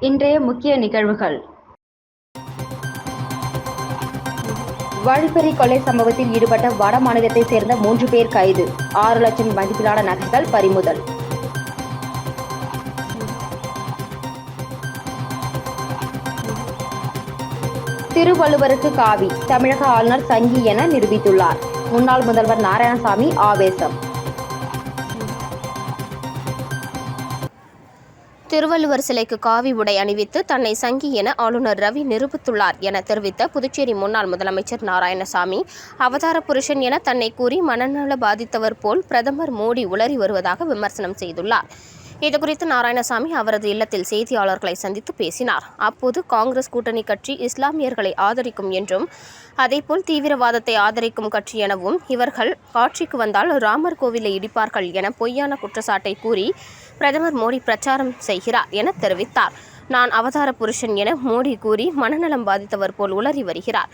இன்றைய முக்கிய நிகழ்வுகள். வழிப்பறி கொலை சம்பவத்தில் ஈடுபட்ட வட மாநிலத்தைச் சேர்ந்த மூன்று பேர் கைது. ஆறு லட்சம் மதிப்பிலான நகைகள் பறிமுதல். திருவள்ளுவருக்கு காவி தமிழக ஆளுநர் சங்கி என நிரூபித்துள்ளார். முன்னாள் முதல்வர் நாராயணசாமி ஆவேசம். திருவள்ளுவர் சிலைக்கு காவி உடை அணிவித்து தன்னை சங்கி என ஆளுநர் ரவி நிரூபித்துள்ளார் என தெரிவித்த புதுச்சேரி முன்னாள் முதலமைச்சர் நாராயணசாமி அவதார புருஷன் என தன்னை கூறி மனநல பாதித்தவர் போல் பிரதமர் மோடி உளறி வருவதாக விமர்சனம் செய்துள்ளார். இதுகுறித்து நாராயணசாமி அவரது இல்லத்தில் செய்தியாளர்களை சந்தித்து பேசினார். அப்போது காங்கிரஸ் கூட்டணி கட்சி இஸ்லாமியர்களை ஆதரிக்கும் என்றும் அதேபோல் தீவிரவாதத்தை ஆதரிக்கும் கட்சி எனவும் இவர்கள் ஆட்சிக்கு வந்தால் ராமர் கோவிலை இடிப்பார்கள் என பொய்யான குற்றச்சாட்டை கூறி பிரதமர் மோடி பிரச்சாரம் செய்கிறார் என தெரிவித்தார். நான் அவதார புருஷன் என மோடி கூறி மனநலம் பாதித்தவர் போல் உளறி வருகிறார்.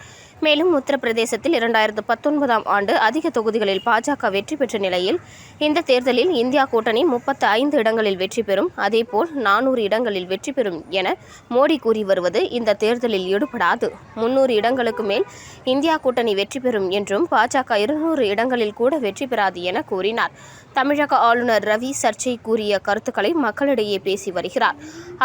மேலும் உத்தரப்பிரதேசத்தில் இரண்டாயிரத்து பத்தொன்பதாம் ஆண்டு அதிக தொகுதிகளில் பாஜக வெற்றி பெற்ற நிலையில் இந்த தேர்தலில் இந்தியா கூட்டணி முப்பத்து ஐந்து இடங்களில் வெற்றி பெறும். அதேபோல் நானூறு இடங்களில் வெற்றி பெறும் என மோடி கூறி வருவது இந்த தேர்தலில் ஈடுபடாது முன்னூறு இடங்களுக்கு மேல் இந்தியா கூட்டணி வெற்றி பெறும் என்றும் பாஜக இருநூறு இடங்களில் கூட வெற்றி பெறாது என கூறினார். தமிழக ஆளுநர் ரவி சர்ச்சை கூறிய கருத்துக்களை மக்களிடையே பேசி வருகிறார்.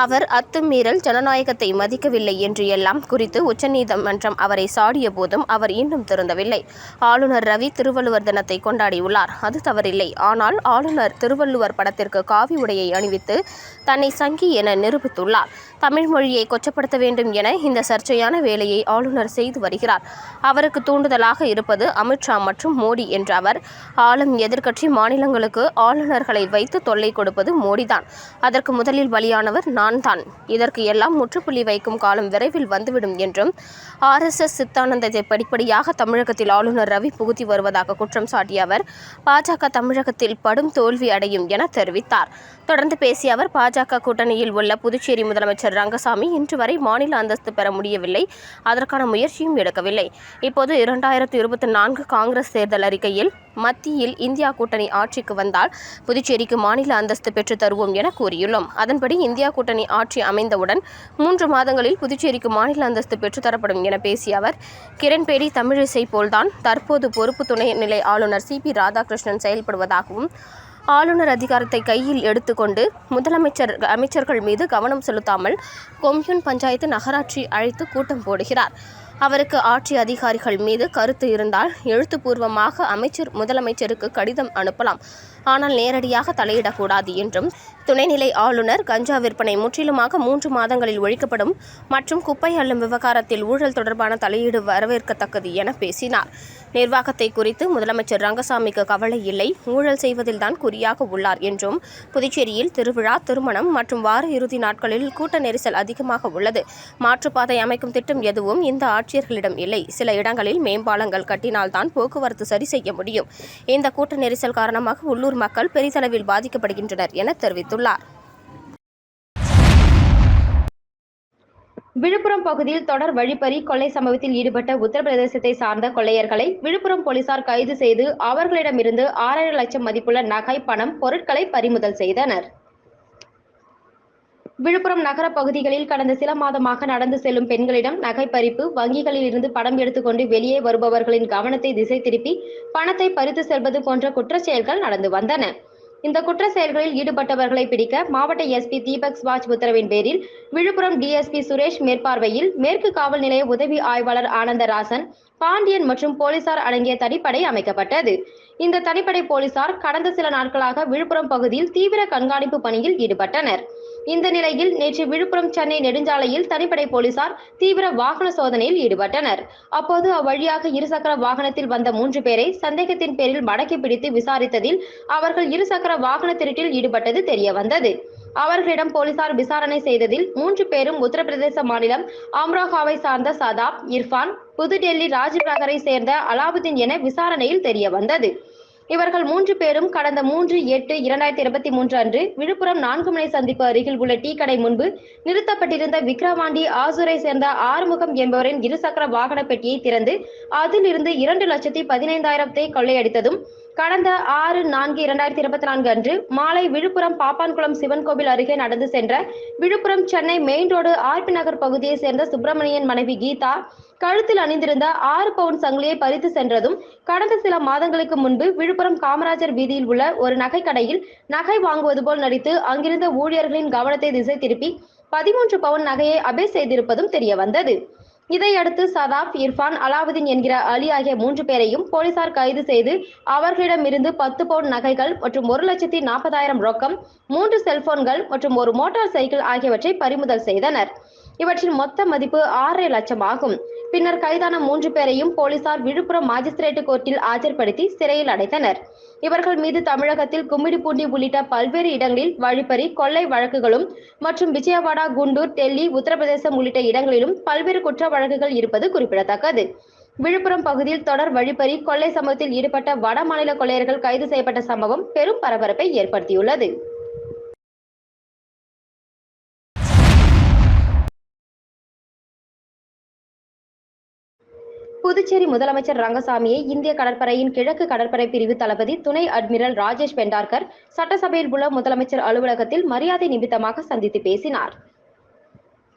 அவர் அத்துமீறல் ஜனநாயகத்தை மதிக்கவில்லை என்று எல்லாம் குறித்து உச்சநீதிமன்றம் அவரை சாடிய போதும் அவர் இன்னும் திருந்தவில்லை. ஆளுநர் ரவி திருவள்ளுவர் தினத்தை கொண்டாடியுள்ளார். அது தவறில்லை. ஆனால் ஆளுநர் திருவள்ளுவர் படத்திற்கு காவி உடையை அணிவித்து தன்னை சங்கி என நிரூபித்துள்ளார். தமிழ் மொழியை கொச்சப்படுத்த வேண்டும் என இந்த சர்ச்சையான வேலையை ஆளுநர் செய்து வருகிறார். அவருக்கு தூண்டுதலாக இருப்பது அமித்ஷா மற்றும் மோடி என்ற அவர். ஆளும் எதிர்க்கட்சி மாநிலங்களுக்கு ஆளுநர்களை வைத்து தொல்லை கொடுப்பது மோடிதான். அதற்கு முதலில் பலியானவர் நான் தான் இதற்கு எல்லாம் முற்றுப்புள்ளி வைக்கும் காலம் விரைவில் வந்துவிடும் என்றும் ஆர்எஸ்எஸ் சித்தானந்தத்தை படிப்படியாக தமிழகத்தில் ஆளுநர் ரவி புகுத்தி வருவதாக குற்றம் சாட்டிய அவர் பாஜக தமிழகத்தில் படும் தோல்வி அடையும் என தெரிவித்தார். தொடர்ந்து பேசிய அவர் பாஜக கூட்டணியில் உள்ள புதுச்சேரி முதலமைச்சர் ரங்கசாமி இன்று வரை மாநில அந்தஸ்து பெற முடியவில்லை. அதற்கான முயற்சியும் எடுக்கவில்லை. இப்போது இரண்டாயிரத்து இருபத்தி நான்கு காங்கிரஸ் தேர்தல் அறிக்கையில் மத்தியில் இந்தியா கூட்டணி ஆட்சிக்கு வந்தால் புதுச்சேரிக்கு மாநில அந்தஸ்து பெற்றுத் தருவோம் என கூறியுள்ளோம். அதன்படி இந்தியா கூட்டணி ஆட்சி அமைந்தவுடன் மூன்று மாதங்களில் புதுச்சேரிக்கு மாநில அந்தஸ்து பெற்றுத்தரப்படும் என பேசிய அவர் கிரண்பேடி தமிழிசை போல்தான் தற்போது பொறுப்பு துணைநிலை ஆளுநர் சி. பி. ராதாகிருஷ்ணன் செயல்படுவதாகவும் ஆளுநர் அதிகாரத்தை கையில் எடுத்துக்கொண்டு முதலமைச்சர் அமைச்சர்கள் மீது கவனம் செலுத்தாமல் கொம்யூன் பஞ்சாயத்து நகராட்சி அழைத்து கூட்டம் போடுகிறார். அவருக்கு ஆட்சி அதிகாரிகள் மீது கருத்து இருந்தால் எழுத்துப்பூர்வமாக அமைச்சர் முதலமைச்சருக்கு கடிதம் அனுப்பலாம். ஆனால் நேரடியாக தலையிடக்கூடாது என்றும் துணைநிலை ஆளுநர் கஞ்சா விற்பனை முற்றிலுமாக மூன்று மாதங்களில் ஒழிக்கப்படும் மற்றும் குப்பை அள்ளும் விவகாரத்தில் ஊழல் தொடர்பான தலையீடு வரவேற்கத்தக்கது என பேசினார். நிர்வாகத்தை குறித்து முதலமைச்சர் ரங்கசாமிக்கு கவலை இல்லை ஊழல் செய்வதில்தான் குறியாக உள்ளார் என்றும் புதுச்சேரியில் திருவிழா திருமணம் மற்றும் வார இறுதி நாட்களில் கூட்ட நெரிசல் அதிகமாக உள்ளது. மாற்றுப்பாதை அமைக்கும் திட்டம் எதுவும் இந்த ஆட்சியர்களிடம் இல்லை. சில இடங்களில் மேம்பாலங்கள் கட்டினால்தான் போக்குவரத்து சரி செய்ய முடியும். இந்த கூட்ட நெரிசல் காரணமாக உள்ளூர் மக்கள் பெரிதளவில் பாதிக்கப்படுகின்றனர் என தெரிவித்துள்ளார். விழுப்புரம் பகுதியில் தொடர் வழிப்பறி கொள்ளை சம்பவத்தில் ஈடுபட்ட உத்தரப்பிரதேசத்தை சார்ந்த கொள்ளையர்களை விழுப்புரம் போலீசார் கைது செய்து அவர்களிடமிருந்து ஆறரை லட்சம் மதிப்புள்ள நகை பணம் பொருட்களை பறிமுதல் செய்தனர். விழுப்புரம் நகர பகுதிகளில் கடந்த சில மாதமாக நடந்து செல்லும் பெண்களிடம் நகை பறிப்பு வங்கிகளில் இருந்து படம் எடுத்துக்கொண்டு வெளியே வருபவர்களின் கவனத்தை திசை திருப்பி பணத்தை பறித்து செல்வது போன்ற குற்ற செயல்கள் நடந்து வந்தன. இந்த குற்ற செயல்களில் ஈடுபட்டவர்களை பிடிக்க மாவட்ட எஸ்பி தீபக் ஸ்வாஜ் உத்தரவின் பேரில் விழுப்புரம் டிஎஸ்பி சுரேஷ் மேற்பார்வையில் மேற்கு காவல் நிலைய உதவி ஆய்வாளர் ஆனந்தராசன் பாண்டியன் மற்றும் போலீசார் அடங்கிய தனிப்படை அமைக்கப்பட்டது. இந்த தனிப்படை போலீசார் கடந்த சில நாட்களாக விழுப்புரம் பகுதியில் தீவிர கண்காணிப்பு பணியில் ஈடுபட்டனர். இந்த நிலையில் நேற்று விழுப்புரம் சென்னை நெடுஞ்சாலையில் தனிப்படை போலீசார் தீவிர வாகன சோதனையில் ஈடுபட்டனர். அப்போது அவ்வழியாக இருசக்கர வாகனத்தில் வந்த மூன்று பேரை சந்தேகத்தின் பேரில் மடக்கி பிடித்து விசாரித்ததில் அவர்கள் இருசக்கர வாகன திருட்டில் ஈடுபட்டது தெரியவந்தது. அவர்களிடம் போலீசார் விசாரணை செய்ததில் மூன்று பேரும் உத்தரப்பிரதேச மாநிலம் அம்ரோகாவை சார்ந்த சதாப் இர்ஃபான் புதுடெல்லி ராஜீவ் நகரை சேர்ந்த அலாவுதீன் என விசாரணையில் தெரிய வந்தது இவர்கள் மூன்று பேரும் கடந்த மூன்று எட்டு இரண்டாயிரத்தி இருபத்தி மூன்று அன்று விழுப்புரம் நான்கு மணி சந்திப்பு அருகில் உள்ள டீ கடை முன்பு நிறுத்தப்பட்டிருந்த விக்ரவாண்டி ஆசூரை சேர்ந்த ஆறுமுகம் என்பவரின் இருசக்கர வாகன பெட்டியை திறந்து அதில் இருந்து இரண்டு லட்சத்தி பதினைந்தாயிரத்தை கொள்ளையடித்ததும் கடந்த ஆறு நான்கு இரண்டாயிரத்தி இருபத்தி நான்கு அன்று மாலை விழுப்புரம் பாப்பான்குளம் சிவன் கோவில் அருகே நடந்து சென்ற Villupuram Chennai main road R P Nagar பகுதியைச் சேர்ந்த சுப்பிரமணியன் மனைவி கீதா கழுத்தில் அணிந்திருந்த ஆறு பவுன் சங்கிலியை பறித்து சென்றதும் கடந்த சில மாதங்களுக்கு முன்பு விழுப்புரம் காமராஜர் வீதியில் உள்ள ஒரு நகை கடையில் நகை வாங்குவது போல் நடித்து அங்கிருந்த ஊழியர்களின் கவனத்தை திசை திருப்பி பதிமூன்று பவுன் நகையை அபே செய்திருப்பதும் தெரிய வந்தது இதையடுத்து சதாப் இர்ஃபான் அலாவுதீன் என்கிற அலி ஆகிய மூன்று பேரையும் போலீசார் கைது செய்து அவர்களிடமிருந்து பத்து பவுன் நகைகள் மற்றும் ஒரு லட்சத்தி நாற்பதாயிரம் ரொக்கம் மூன்று செல்போன்கள் மற்றும் ஒரு மோட்டார் சைக்கிள் ஆகியவற்றை பறிமுதல் செய்தனர். இவற்றின் மொத்த மதிப்பு ஆறரை லட்சம் ஆகும். பின்னர் கைதான மூன்று பேரையும் போலீசார் விழுப்புரம் மாஜிஸ்திரேட் கோர்ட்டில் ஆஜர்படுத்தி சிறையில் அடைத்தனர். இவர்கள் மீது தமிழகத்தில் கும்மிடிப்பூண்டி உள்ளிட்ட பல்வேறு இடங்களில் வழிப்பறி கொள்ளை வழக்குகளும் மற்றும் விஜயவாடா குண்டூர் டெல்லி உத்தரப்பிரதேசம் உள்ளிட்ட இடங்களிலும் பல்வேறு குற்ற வழக்குகள் இருப்பது குறிப்பிடத்தக்கது. விழுப்புரம் பகுதியில் தொடர் வழிப்பறி கொள்ளை சம்பவத்தில் ஈடுபட்ட வட மாநில கொள்ளையர்கள் கைது செய்யப்பட்ட சம்பவம் பெரும் பரபரப்பை ஏற்படுத்தியுள்ளது. புதுச்சேரி முதலமைச்சர் ரங்கசாமியை இந்திய கடற்படையின் கிழக்கு கடற்படை பிரிவு தளபதி துணை அட்மிரல் ராஜேஷ் பெண்டார்கர் சட்டசபையில் உள்ள முதலமைச்சர் அலுவலகத்தில் மரியாதை நிமித்தமாக சந்தித்து பேசினார்.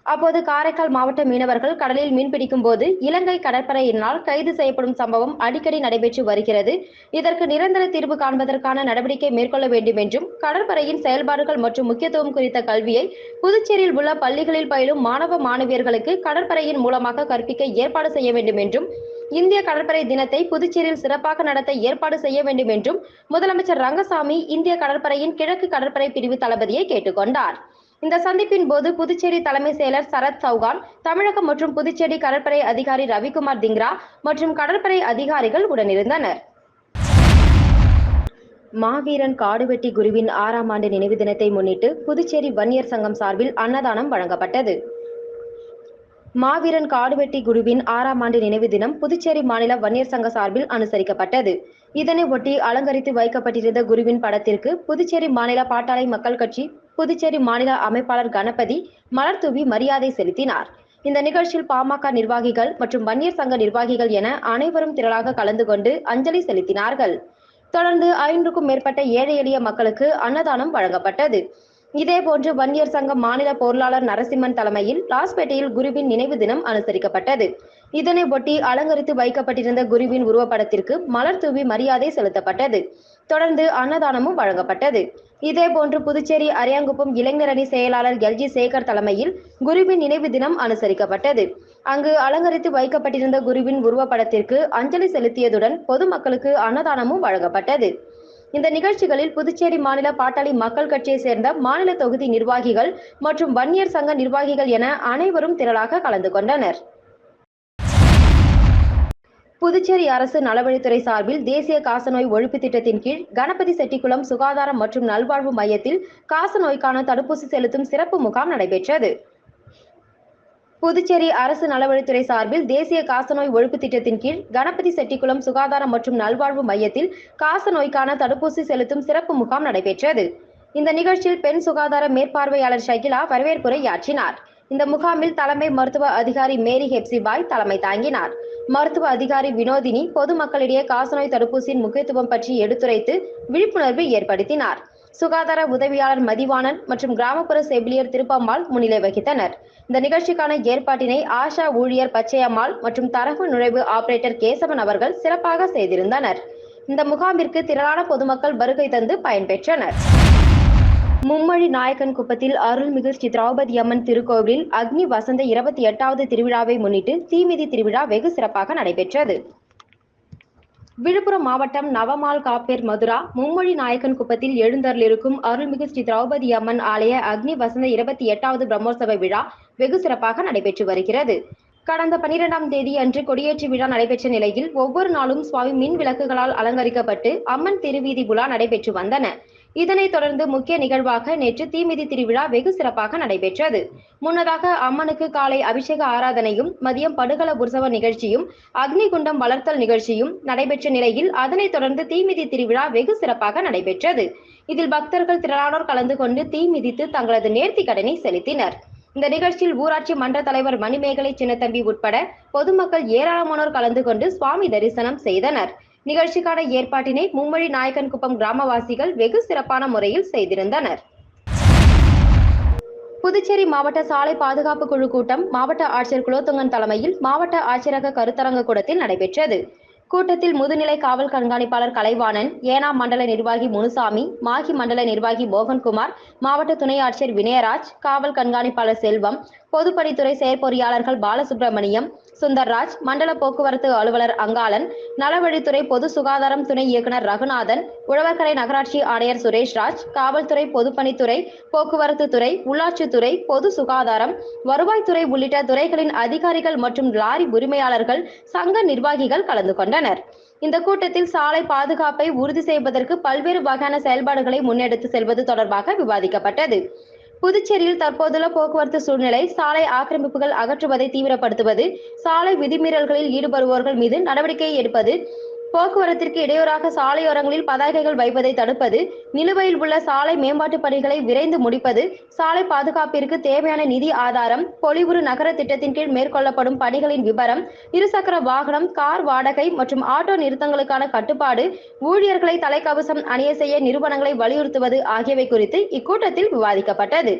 அப்போது காரைக்கால் மாவட்ட மீனவர்கள் கடலில் மீன்பிடிக்கும் போது இலங்கை கடற்படையினால் கைது செய்யப்படும் சம்பவம் அடிக்கடி நடைபெற்று வருகிறது. இதற்கு நிரந்தர தீர்வு காண்பதற்கான நடவடிக்கை மேற்கொள்ள வேண்டும் என்றும் கடற்படையின் செயல்பாடுகள் மற்றும் முக்கியத்துவம் குறித்த கல்வியை புதுச்சேரியில் உள்ள பள்ளிகளில் பயிலும் மாணவ மாணவியர்களுக்கு கடற்படையின் மூலமாக கற்பிக்க ஏற்பாடு செய்ய வேண்டும் என்றும் இந்திய கடற்படை தினத்தை புதுச்சேரியில் சிறப்பாக நடத்த ஏற்பாடு செய்ய வேண்டும் என்றும் முதலமைச்சர் ரங்கசாமி இந்திய கடற்படையின் கிழக்கு கடற்படை பிரிவு தளபதியை கேட்டுக்கொண்டார். இந்த சந்திப்பின் போது புதுச்சேரி தலைமை செயலர் சரத் சௌகான் தமிழகம் மற்றும் புதுச்சேரி கடற்படை அதிகாரி ரவிக்குமார் திங்ரா மற்றும் கடற்படை அதிகாரிகள் உடனிருந்தனர். மாவீரன் காடுவெட்டி குருவின் ஆறாம் ஆண்டு நினைவு தினத்தை முன்னிட்டு புதுச்சேரி வன்னியர் சங்கம் சார்பில் அன்னதானம் வழங்கப்பட்டது. மாவீரன் காடுவெட்டி குருவின் ஆறாம் ஆண்டு நினைவு தினம் புதுச்சேரி மாநில வன்னியர் சங்க சார்பில் அனுசரிக்கப்பட்டது. இதனை ஒட்டி அலங்கரித்து வைக்கப்பட்டிருந்த குருவின் படத்திற்கு புதுச்சேரி மாநில பாட்டாளி மக்கள் கட்சி புதுச்சேரி மாநில அமைப்பாளர் கணபதி மலர் தூவி மரியாதை செலுத்தினார். இந்த நிகழ்ச்சியில் பாமக நிர்வாகிகள் மற்றும் வன்னியர் சங்க நிர்வாகிகள் என அனைவரும் திரளாக கலந்து கொண்டு அஞ்சலி செலுத்தினார்கள். தொடர்ந்து ஐநூறுக்கும் மேற்பட்ட ஏழை எளிய மக்களுக்கு அன்னதானம் வழங்கப்பட்டது. இதேபோன்று வன்னியர் சங்க மாநில பொருளாளர் நரசிம்மன் தலைமையில் லாஸ்பேட்டையில் குருவின் நினைவு தினம் அனுசரிக்கப்பட்டது. இதனை ஒட்டி அலங்கரித்து வைக்கப்பட்டிருந்த குருவின் உருவப்படத்திற்கு மலர் தூவி மரியாதை செலுத்தப்பட்டது. தொடர்ந்து அன்னதானமும் வழங்கப்பட்டது. இதேபோன்று புதுச்சேரி அரியாங்குப்பம் இளைஞரணி செயலாளர் எல்ஜி சேகர் தலைமையில் குருவின் நினைவு தினம் அனுசரிக்கப்பட்டது. அங்கு அலங்கரித்து வைக்கப்பட்டிருந்த குருவின் உருவப்படத்திற்கு அஞ்சலி செலுத்தியதுடன் பொதுமக்களுக்கு அன்னதானமும் வழங்கப்பட்டது. இந்த நிகழ்ச்சிகளில் புதுச்சேரி மாநில பாட்டாளி மக்கள் கட்சியை சேர்ந்த மாநில தொகுதி நிர்வாகிகள் மற்றும் வன்னியர் சங்க நிர்வாகிகள் என அனைவரும் திரளாக கலந்து கொண்டனர். புதுச்சேரி அரசு நலவழித்துறை சார்பில் தேசிய காசநோய் ஒழிப்பு திட்டத்தின் கீழ் கணபதி செட்டிக்குளம் சுகாதாரம் மற்றும் நல்வாழ்வு மையத்தில் காசநோய்க்கான தடுப்பூசி செலுத்தும் சிறப்பு முகாம் நடைபெற்றது. புதுச்சேரி அரசு நலவழித்துறை சார்பில் தேசிய காசநோய் ஒழிப்பு திட்டத்தின் கீழ் கணபதி செட்டிக்குளம் சுகாதாரம் மற்றும் நல்வாழ்வு மையத்தில் காசநோய்க்கான தடுப்பூசி செலுத்தும் சிறப்பு முகாம் நடைபெற்றது. இந்த நிகழ்ச்சியில் பெண் சுகாதார மேற்பார்வையாளர் ஷகிலா வரவேற்புரையாற்றினார் இந்த முகாமில் தலைமை மருத்துவ அதிகாரி மேரி ஹெப்சிபாய் தலைமை தாங்கினார். மருத்துவ அதிகாரி வினோதினி பொதுமக்களிடையே காசநோய் தடுப்பூசியின் முக்கியத்துவம் பற்றி எடுத்துரைத்து விழிப்புணர்வு ஏற்படுத்தினார். சுகாதார உதவியாளர் மதிவாணன் மற்றும் கிராமப்புற செவிலியர் திருப்பம்மாள் முன்னிலை வகித்தனர். இந்த நிகழ்ச்சிக்கான ஏற்பாட்டினை ஆஷா ஊழியர் பச்சையம்மாள் மற்றும் தரவு நுழைவு ஆபரேட்டர் கேசவன் அவர்கள் சிறப்பாக செய்திருந்தனர். இந்த முகாமிற்கு திரளான பொதுமக்கள் வருகை தந்து பயன்பெற்றனர். மும்மொழி நாயக்கன் குப்பத்தில் அருள்மிகு ஸ்ரீ திரௌபதி அம்மன் திருக்கோவிலில் அக்னி வசந்த இருபத்தி எட்டாவது திருவிழாவை முன்னிட்டு தீமிதி திருவிழா வெகு சிறப்பாக நடைபெற்றது. விழுப்புரம் மாவட்டம் நவமால் காப்பேர் மதுரா மும்மொழி நாயக்கன் குப்பத்தில் எழுந்தருளிருக்கும் அருள்மிகு ஸ்ரீ திரௌபதி அம்மன் ஆலய அக்னி வசந்த இருபத்தி எட்டாவது பிரம்மோற்சவ விழா வெகு சிறப்பாக நடைபெற்று வருகிறது. கடந்த பனிரெண்டாம் தேதி அன்று கொடியேற்று விழா நடைபெற்ற நிலையில் ஒவ்வொரு நாளும் சுவாமி மின் விளக்குகளால் அலங்கரிக்கப்பட்டு அம்மன் திருவீதி விழா நடைபெற்று வந்தன. இதனைத் தொடர்ந்து முக்கிய நிகழ்வாக நேற்று தீமிதி திருவிழா வெகு சிறப்பாக நடைபெற்றது. முன்னதாக அம்மனுக்கு காலை அபிஷேக ஆராதனையும் மதியம் படுகள உற்சவ நிகழ்ச்சியும் அக்னி குண்டம் வளர்த்தல் நிகழ்ச்சியும் நடைபெற்ற நிலையில் அதனைத் தொடர்ந்து தீமிதி திருவிழா வெகு சிறப்பாக நடைபெற்றது. இதில் பக்தர்கள் திரளானோர் கலந்து கொண்டு தீ மிதித்து தங்களது நேர்த்தி கடனை செலுத்தினர். இந்த நிகழ்ச்சியில் ஊராட்சி மன்ற தலைவர் மணிமேகலை சின்னத்தம்பி உட்பட பொதுமக்கள் ஏராளமானோர் கலந்து கொண்டு சுவாமி தரிசனம் செய்தனர். நிகழ்ச்சிக்கான ஏற்பாட்டினை மும்மொழி நாயக்கன்குப்பம் கிராமவாசிகள் வெகு சிறப்பான முறையில் செய்திருந்தனர். புதுச்சேரி மாவட்ட சாலை பாதுகாப்பு குழு கூட்டம் மாவட்ட ஆட்சியர் குலோத்துங்கன் தலைமையில் மாவட்ட ஆட்சியரக கருத்தரங்க கூடத்தில் நடைபெற்றது. கூட்டத்தில் முதுநிலை காவல் கண்காணிப்பாளர் கலைவாணன் ஏனாம் மண்டல நிர்வாகி முனுசாமி மாகி மண்டல நிர்வாகி மோகன்குமார் மாவட்ட துணை ஆட்சியர் வினயராஜ் காவல் கண்காணிப்பாளர் செல்வம் பொதுப்பணித்துறை செயற்பொறியாளர்கள் பாலசுப்ரமணியம் சுந்தர்ராஜ் மண்டல போக்குவரத்து அலுவலர் அங்காளன் நலவழித்துறை பொது சுகாதாரம் துணை இயக்குனர் ரகுநாதன் உழவர்கரை நகராட்சி ஆணையர் சுரேஷ்ராஜ் காவல்துறை பொதுப்பணித்துறை போக்குவரத்து துறை உள்ளாட்சித்துறை பொது சுகாதாரம் வருவாய்த்துறை உள்ளிட்ட துறைகளின் அதிகாரிகள் மற்றும் லாரி உரிமையாளர்கள் சங்க நிர்வாகிகள் கலந்து கொண்டனர். இந்த கூட்டத்தில் சாலை பாதுகாப்பை உறுதி செய்வதற்கு பல்வேறு வகையான செயல்பாடுகளை முன்னெடுத்து செல்வது தொடர்பாக விவாதிக்கப்பட்டது. புதுச்சேரியில் தற்போதுள்ள போக்குவரத்து சூழ்நிலை சாலை ஆக்கிரமிப்புகள் அகற்றுவதை தீவிரப்படுத்துவது சாலை விதிமீறல்களில் ஈடுபடுவோர்கள் மீது நடவடிக்கை எடுப்பது போக்குவரத்திற்கு இடையூறாக சாலையோரங்களில் பதாகைகள் வைப்பதை தடுப்பது நிலுவையில் உள்ள சாலை மேம்பாட்டு பணிகளை விரைந்து முடிப்பது சாலை பாதுகாப்பிற்கு தேவையான நிதி ஆதாரம் பொலிவுறு நகர திட்டத்தின் கீழ் மேற்கொள்ளப்படும் பணிகளின் விவரம் இருசக்கர வாகனம் கார் வாடகை மற்றும் ஆட்டோ நிறுத்தங்களுக்கான கட்டுப்பாடு ஊழியர்களை தலைக்கவசம் அணிய செய்ய நிறுவனங்களை வலியுறுத்துவது ஆகியவை குறித்து இக்கூட்டத்தில் விவாதிக்கப்பட்டது.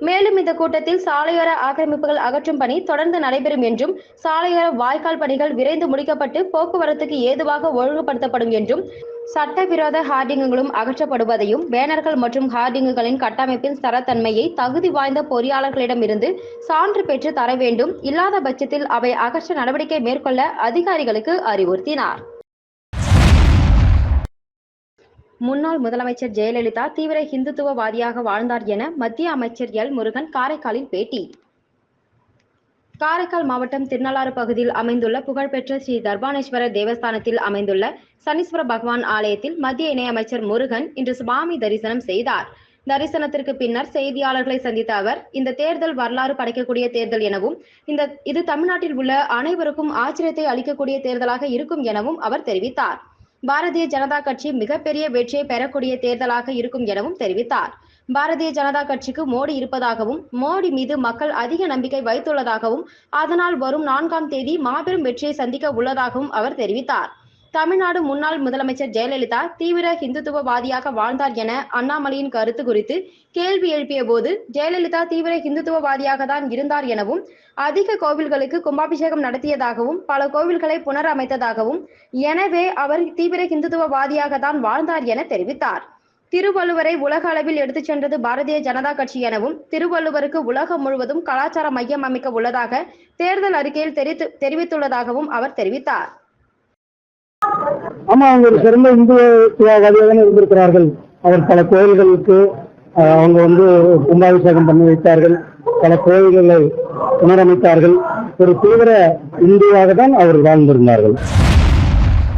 மேலும் இந்த கூட்டத்தில் சாலையோர ஆக்கிரமிப்புகள் அகற்றும் பணி தொடர்ந்து நடைபெறும் என்றும் சாலையோர வாய்க்கால் பணிகள் விரைந்து முடிக்கப்பட்டு போக்குவரத்துக்கு ஏதுவாக ஒழுங்குபடுத்தப்படும் என்றும் சட்டவிரோத ஹார்டிங்குகளும் அகற்றப்படுவதையும் பேனர்கள் மற்றும் ஹார்டிங்குகளின் கட்டமைப்பின் தரத்தன்மையை தகுதி வாய்ந்த பொறியாளர்களிடமிருந்து சான்று பெற்று தர வேண்டும். இல்லாத பட்சத்தில் அவை அகற்ற நடவடிக்கை மேற்கொள்ள அதிகாரிகளுக்கு அறிவுறுத்தினார். முன்னாள் முதலமைச்சர் ஜெயலலிதா தீவிர இந்துத்துவவாதியாக வாழ்ந்தார் என மத்திய அமைச்சர் எல். முருகன் காரைக்காலில் பேட்டி. காரைக்கால் மாவட்டம் திருநள்ளாறு பகுதியில் அமைந்துள்ள புகழ்பெற்ற ஸ்ரீ தர்பானேஸ்வரர் தேவஸ்தானத்தில் அமைந்துள்ள சனீஸ்வர பகவான் ஆலயத்தில் மத்திய இணையமைச்சர் முருகன் இன்று சுவாமி தரிசனம் செய்தார். தரிசனத்திற்கு பின்னர் செய்தியாளர்களை சந்தித்த அவர் இந்த தேர்தல் வரலாறு படைக்கக்கூடிய தேர்தல் எனவும் இந்த இது தமிழ்நாட்டில் உள்ள அனைவருக்கும் ஆச்சரியத்தை அளிக்கக்கூடிய தேர்தலாக இருக்கும் எனவும் அவர் தெரிவித்தார். பாரதிய ஜனதா கட்சி மிகப்பெரிய வெற்றியை பெறக்கூடிய தேர்தலாக இருக்கும் எனவும் தெரிவித்தார். பாரதிய ஜனதா கட்சிக்கு மோடி இருப்பதாகவும் மோடி மீது மக்கள் அதிக நம்பிக்கை வைத்துள்ளதாகவும் அதனால் வரும் நான்காம் தேதி மாபெரும் வெற்றியை சந்திக்க உள்ளதாகவும் அவர் தெரிவித்தார். தமிழ்நாடு முன்னாள் முதலமைச்சர் ஜெயலலிதா தீவிர ஹிந்துத்துவவாதியாக வாழ்ந்தார் என அண்ணாமலையின் கருத்து குறித்து கேள்வி எழுப்பிய போது ஜெயலலிதா தீவிர ஹிந்துத்துவவாதியாக தான் இருந்தார் எனவும் அதிக கோவில்களுக்கு கும்பாபிஷேகம் நடத்தியதாகவும் பல கோவில்களை புனரமைத்ததாகவும் எனவே அவர் தீவிர ஹிந்துத்துவவாதியாக தான் வாழ்ந்தார் என தெரிவித்தார். திருவள்ளுவரை உலக அளவில் எடுத்துச் சென்றது பாரதிய ஜனதா கட்சி எனவும் திருவள்ளுவருக்கு உலகம் முழுவதும் கலாச்சார மையம் அமைக்க உள்ளதாக தேர்தல் அறிக்கையில் தெரிவித்து தெரிவித்துள்ளதாகவும் அவர் தெரிவித்தார். ஆமா அவங்க ஒரு சிறந்த இந்துத்துவவாதியாக தானே இருந்திருக்கிறார்கள். அவர் பல கோயில்களுக்கு அவங்க வந்து கும்பாபிஷேகம் பண்ணி வைத்தார்கள். பல கோயில்களை புனரமைத்தார்கள். ஒரு தீவிர இந்துவாக தான் அவர் வாழ்ந்திருந்தார்கள்.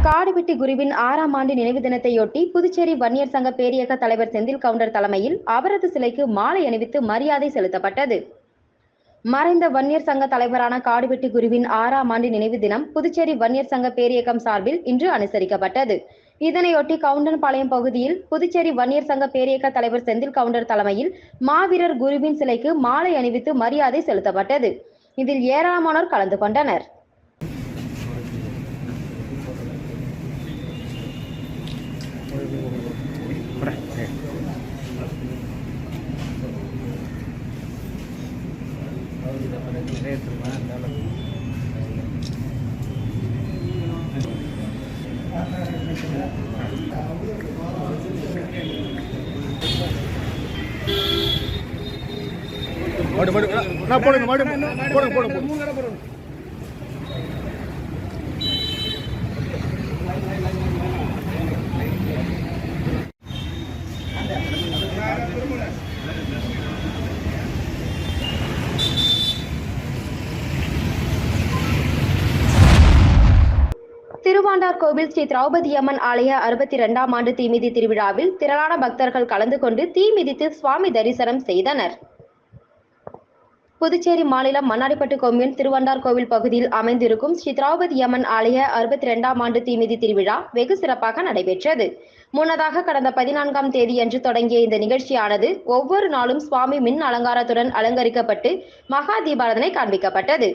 காடுவெட்டி குருவின் ஆறாம் ஆண்டு நினைவு தினத்தையொட்டி புதுச்சேரி வன்னியர் சங்க பேரியக்க தலைவர் செந்தில் கவுண்டர் தலைமையில் அவரது சிலைக்கு மாலை அணிவித்து மரியாதை செலுத்தப்பட்டது. மறைந்த வன்னியர் சங்க தலைவரான காடுவெட்டி குருவின் ஆறாம் ஆண்டு நினைவு தினம் புதுச்சேரி வன்னியர் சங்க பேரியக்கம் சார்பில் இன்று அனுசரிக்கப்பட்டது. இதனையொட்டி கவுண்டன்பாளையம் பகுதியில் புதுச்சேரி வன்னியர் சங்க பேரியக்க தலைவர் செந்தில் கவுண்டர் தலைமையில் மாவீரர் குருவின் சிலைக்கு மாலை அணிவித்து மரியாதை செலுத்தப்பட்டது. இதில் ஏராளமானோர் கலந்து கொண்டனர். மாடு மாடு நான் போடுங்க மாடு போடுங்க போடுங்க போடுங்க திருவாண்டார் கோவில் ஸ்ரீ திரௌபதி அம்மன் ஆலய அறுபத்தி இரண்டாம் ஆண்டு தீமிதி திருவிழாவில் திரளான பக்தர்கள் கலந்து கொண்டு தீ மிதித்து சுவாமி தரிசனம் செய்தனர். புதுச்சேரி மாநிலம் மண்ணாடிப்பட்டு கொம்யூன் திருவண்டார் கோவில் பகுதியில் அமைந்திருக்கும் ஸ்ரீ திரௌபதி யமன் ஆலய அறுபத்தி இரண்டாம் ஆண்டு தீமிதி திருவிழா வெகு சிறப்பாக நடைபெற்றது. முன்னதாக கடந்த பதினான்காம் தேதியன்று தொடங்கிய இந்த நிகழ்ச்சியானது ஒவ்வொரு நாளும் சுவாமி மின் அலங்காரத்துடன் அலங்கரிக்கப்பட்டு மகா தீபாரதனை காண்பிக்கப்பட்டது.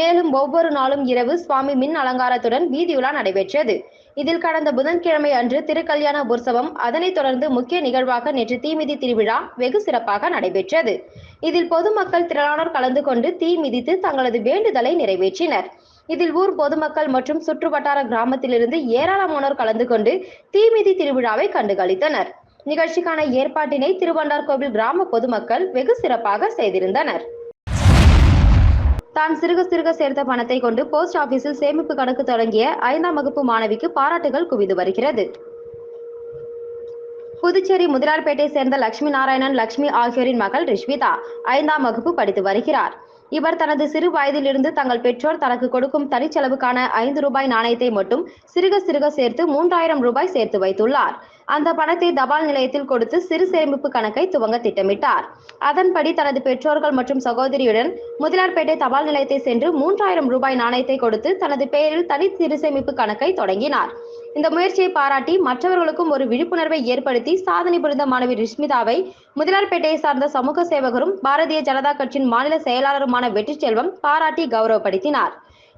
மேலும் ஒவ்வொரு நாளும் இரவு சுவாமி மின் அலங்காரத்துடன் வீதியுலா நடைபெற்றது. இதில் கடந்த புதன்கிழமை அன்று திருக்கல்யாண உற்சவம் அதனைத் தொடர்ந்து முக்கிய நிகழ்வாக நேற்று தீமிதி திருவிழா வெகு சிறப்பாக நடைபெற்றது. இதில் பொதுமக்கள் திரளானோர் கலந்து கொண்டு தீ மிதித்து தங்களது வேண்டுதலை நிறைவேற்றினர். இதில் ஊர் பொதுமக்கள் மற்றும் சுற்றுவட்டார கிராமத்திலிருந்து ஏராளமானோர் கலந்து கொண்டு தீமிதி திருவிழாவை கண்டுகளித்தனர். நிகழ்ச்சிக்கான ஏற்பாட்டினை திருவண்டார்கோவில் கிராம பொதுமக்கள் வெகு சிறப்பாக செய்திருந்தனர். தான் சிறுக சிறுக சேர்த்த பணத்தை கொண்டு போஸ்ட் ஆபீஸில் சேமிப்பு கணக்கு தொடங்கிய ஐந்தாம் வகுப்பு மாணவிக்கு பாராட்டுகள் குவிந்து வருகிறது. புதுச்சேரி முதலார்பேட்டை சேர்ந்த லட்சுமி நாராயணன் லட்சுமி ஆகியோரின் மகள் ரிஷ்விதா ஐந்தாம் வகுப்பு படித்து வருகிறார். இவர் தனது சிறு வயதிலிருந்து தங்கள் பெற்றோர் தனக்கு கொடுக்கும் தனிச்செலவுக்கான ஐந்து ரூபாய் நாணயத்தை மட்டும் சிறுக சிறுக சேர்த்து மூன்றாயிரம் ரூபாய் சேர்த்து வைத்துள்ளார். அந்த பணத்தை தபால் நிலையத்தில் கொடுத்து சிறு சேமிப்பு கணக்கை துவங்க திட்டமிட்டார். அதன்படி தனது பெற்றோர்கள் மற்றும் சகோதரியுடன் முதலார்பேட்டை தபால் நிலையத்தை சென்று மூன்றாயிரம் ரூபாய் நாணயத்தை கொடுத்து தனது பெயரில் தனி சிறு சேமிப்பு கணக்கை தொடங்கினார். இந்த முயற்சியை பாராட்டி மற்றவர்களுக்கும் ஒரு விழிப்புணர்வை ஏற்படுத்தி சாதனை புரிந்த மாணவி ரிஷ்மிதாவை முதலார்பேட்டையை சார்ந்த சமூக சேவகரும் பாரதிய ஜனதா கட்சியின் மாநில செயலாளருமான வெற்றி செல்வம் பாராட்டி கௌரவப்படுத்தினார்.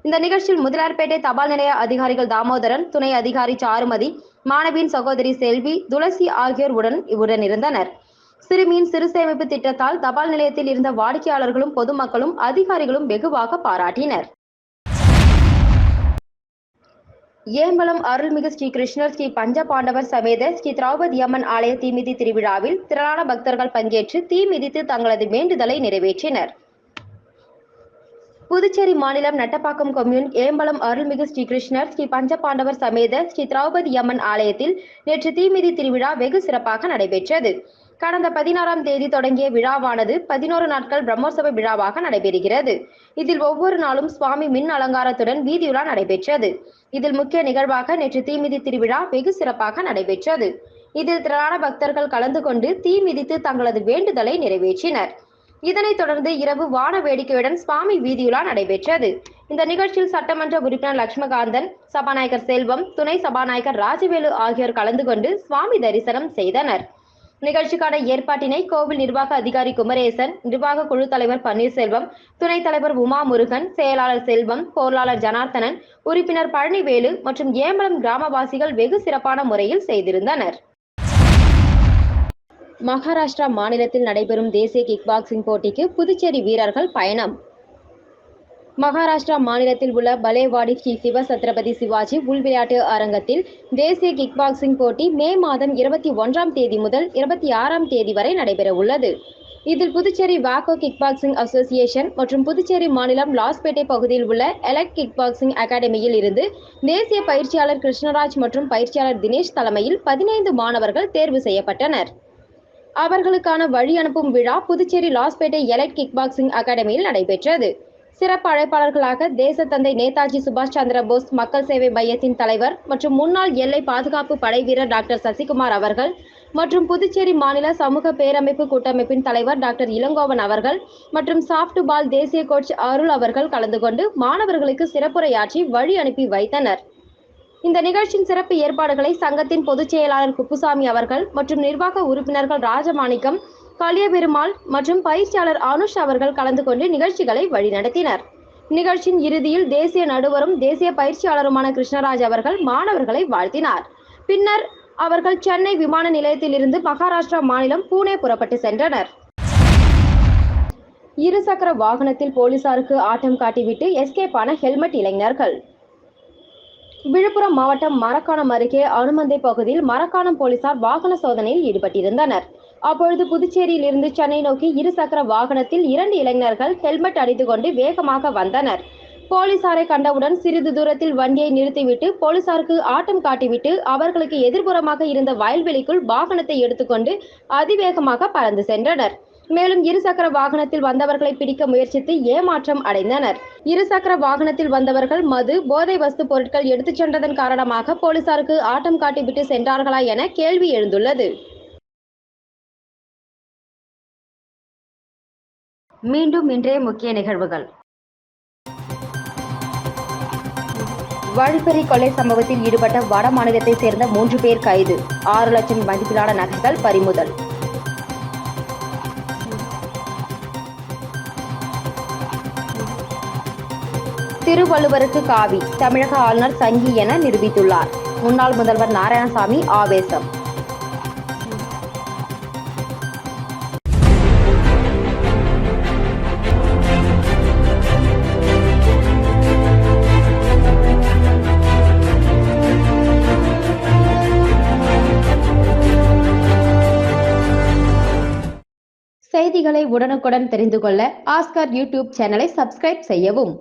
இந்த நிகழ்ச்சியில் முதலார்பேட்டை தபால் நிலைய அதிகாரிகள் தாமோதரன் துணை அதிகாரி சாருமதி மாணவியின் சகோதரி செல்வி துளசி ஆகியோர் உடன் உடன் இருந்தனர். சிறுமியின் சிறு சேமிப்பு திட்டத்தால் தபால் நிலையத்தில் இருந்த வாடிக்கையாளர்களும் பொதுமக்களும் அதிகாரிகளும் வெகுவாக பாராட்டினர். ஏம்பலம் அருள்மிகு ஸ்ரீ கிருஷ்ணர் ஸ்ரீ பஞ்ச பாண்டவர் சமேத ஸ்ரீ திரௌபதி அம்மன் ஆலய தீமிதி திருவிழாவில் திரளான பக்தர்கள் பங்கேற்று தீ மிதித்து தங்களது வேண்டுதலை நிறைவேற்றினர். புதுச்சேரி மாநிலம் நட்டப்பாக்கம் கொம்யூன் ஏம்பலம் அருள்மிகு ஸ்ரீகிருஷ்ணர் ஸ்ரீ பஞ்சபாண்டவர் சமேத ஸ்ரீ திரௌபதி அம்மன் ஆலயத்தில் நேற்று தீமிதி திருவிழா வெகு சிறப்பாக நடைபெற்றது. கடந்த பதினாறாம் தேதி தொடங்கிய விழாவானது பதினோரு நாட்கள் பிரம்மோற்சவ விழாவாக நடைபெறுகிறது. இதில் ஒவ்வொரு நாளும் சுவாமி மின் அலங்காரத்துடன் வீதியுலா நடைபெற்றது. இதில் முக்கிய நிகழ்வாக நேற்று தீமிதி திருவிழா வெகு சிறப்பாக நடைபெற்றது. இதில் திரளான பக்தர்கள் கலந்து கொண்டு தீ மிதித்து தங்களது வேண்டுதலை நிறைவேற்றினர். இதனைத் தொடர்ந்து இரவு வான வேடிக்கையுடன் சுவாமி வீதியுலா நடைபெற்றது. இந்த நிகழ்ச்சியில் சட்டமன்ற உறுப்பினர் லட்சுமகாந்தன் சபாநாயகர் செல்வம் துணை சபாநாயகர் ராஜவேலு ஆகியோர் கலந்து கொண்டு சுவாமி தரிசனம் செய்தனர். நிகழ்ச்சிக்கான ஏற்பாட்டினை கோவில் நிர்வாக அதிகாரி குமரேசன் நிர்வாக குழு தலைவர் பன்னீர்செல்வம் துணைத் தலைவர் உமா முருகன் செயலாளர் செல்வம் பொருளாளர் ஜனார்த்தனன் உறுப்பினர் பழனிவேலு மற்றும் ஏம்பலம் கிராமவாசிகள் வெகு சிறப்பான முறையில் செய்திருந்தனர். மகாராஷ்டிரா மாநிலத்தில் நடைபெறும் தேசிய கிக் பாக்ஸிங் போட்டிக்கு புதுச்சேரி வீரர்கள் பயணம். மகாராஷ்டிரா மாநிலத்தில் உள்ள பலேவாடி ஸ்ரீ சிவ சத்ரபதி சிவாஜி உள்விளையாட்டு அரங்கத்தில் தேசிய கிக் பாக்ஸிங் போட்டி மே மாதம் இருபத்தி ஒன்றாம் தேதி முதல் இருபத்தி ஆறாம் தேதி வரை நடைபெற உள்ளது. இதில் புதுச்சேரி வாக்கோ கிக் பாக்ஸிங் அசோசியேஷன் மற்றும் புதுச்சேரி மாநிலம் லாஸ்பேட்டை பகுதியில் உள்ள எலக்ட் கிக் பாக்ஸிங் அகாடமியில் இருந்து தேசிய பயிற்சியாளர் கிருஷ்ணராஜ் மற்றும் பயிற்சியாளர் தினேஷ் தலைமையில் பதினைந்து மாணவர்கள் தேர்வு செய்யப்பட்டனர். அவர்களுக்கான வழி அனுப்பும் விழா Puducherry Lawspet elite kick boxing அகாடமியில் நடைபெற்றது. சிறப்பு அழைப்பாளர்களாக தேசத்தந்தை நேதாஜி சுபாஷ் சந்திர போஸ் மக்கள் சேவை மையத்தின் தலைவர் மற்றும் முன்னாள் எல்லை பாதுகாப்பு படை வீரர் டாக்டர் சசிகுமார் அவர்கள் மற்றும் புதுச்சேரி மாநில சமூக பேரமைப்பு கூட்டமைப்பின் தலைவர் டாக்டர் இளங்கோவன் அவர்கள் மற்றும் சாஃப்ட் பால் தேசிய கோச் அருள் அவர்கள் கலந்து கொண்டு மாணவர்களுக்கு சிறப்புரையாற்றி வழி அனுப்பி வைத்தனர். இந்த நிகழ்ச்சியின் சிறப்பு ஏற்பாடுகளை சங்கத்தின் பொதுச் செயலாளர் குப்புசாமி அவர்கள் மற்றும் நிர்வாக உறுப்பினர்கள் ராஜமாணிக்கம் கலியபெருமாள் மற்றும் பயிற்சியாளர் அனுஷ் அவர்கள் கலந்து கொண்டு நிகழ்ச்சிகளை வழிநடத்தினர். நிகழ்ச்சியின் இறுதியில் தேசிய நடுவரும் தேசிய பயிற்சியாளருமான கிருஷ்ணராஜ் அவர்கள் மாணவர்களை வாழ்த்தினார். பின்னர் அவர்கள் சென்னை விமான நிலையத்திலிருந்து மகாராஷ்டிரா மாநிலம் பூனே புறப்பட்டு சென்றனர். இருசக்கர வாகனத்தில் போலீசாருக்கு ஆட்டம் காட்டிவிட்டு எஸ்கேப் ஆன ஹெல்மெட் இளைஞர்கள். விழுப்புரம் மாவட்டம் மரக்காணம் அருகே அனுமந்தை பகுதியில் மரக்காணம் போலீசார் வாகன சோதனையில் ஈடுபட்டிருந்தனர். அப்பொழுது புதுச்சேரியில் இருந்து சென்னை நோக்கி இருசக்கர வாகனத்தில் இரண்டு இளைஞர்கள் ஹெல்மெட் அணிந்து கொண்டு வேகமாக வந்தனர். போலீசாரை கண்டவுடன் சிறிது தூரத்தில் வண்டியை நிறுத்திவிட்டு போலீசாருக்கு ஆட்டம் காட்டிவிட்டு அவர்களுக்கு எதிர்ப்புறமாக இருந்த வயல்வெளிக்குள் வாகனத்தை எடுத்துக்கொண்டு அதிவேகமாக பறந்து சென்றனர். மேலும் இருசக்கர வாகனத்தில் வந்தவர்களை பிடிக்க முயற்சித்து ஏமாற்றம் அடைந்தனர். இருசக்கர வாகனத்தில் வந்தவர்கள் மது போதை வஸ்து பொருட்கள் எடுத்துச் சென்றதன் காரணமாக போலீசாருக்கு ஆட்டம் காட்டிவிட்டு சென்றார்களா என கேள்வி எழுந்துள்ளது. மீண்டும் இன்றைய முக்கிய நிகழ்வுகள். வழிப்பறி கொலை சம்பவத்தில் ஈடுபட்ட வட மாநிலத்தைச் சேர்ந்த மூன்று பேர் கைது. ஆறு லட்சம் மதிப்பிலான நகைகள் பறிமுதல். திருவள்ளுவருக்கு காவி தமிழக ஆளுநர் சங்கி என நிரூபித்துள்ளார். முன்னாள் முதல்வர் நாராயணசாமி ஆவேசம். செய்திகளை உடனுக்குடன் தெரிந்து கொள்ள ஆஸ்கர் யூடியூப் சேனலை சப்ஸ்கிரைப் செய்யவும்.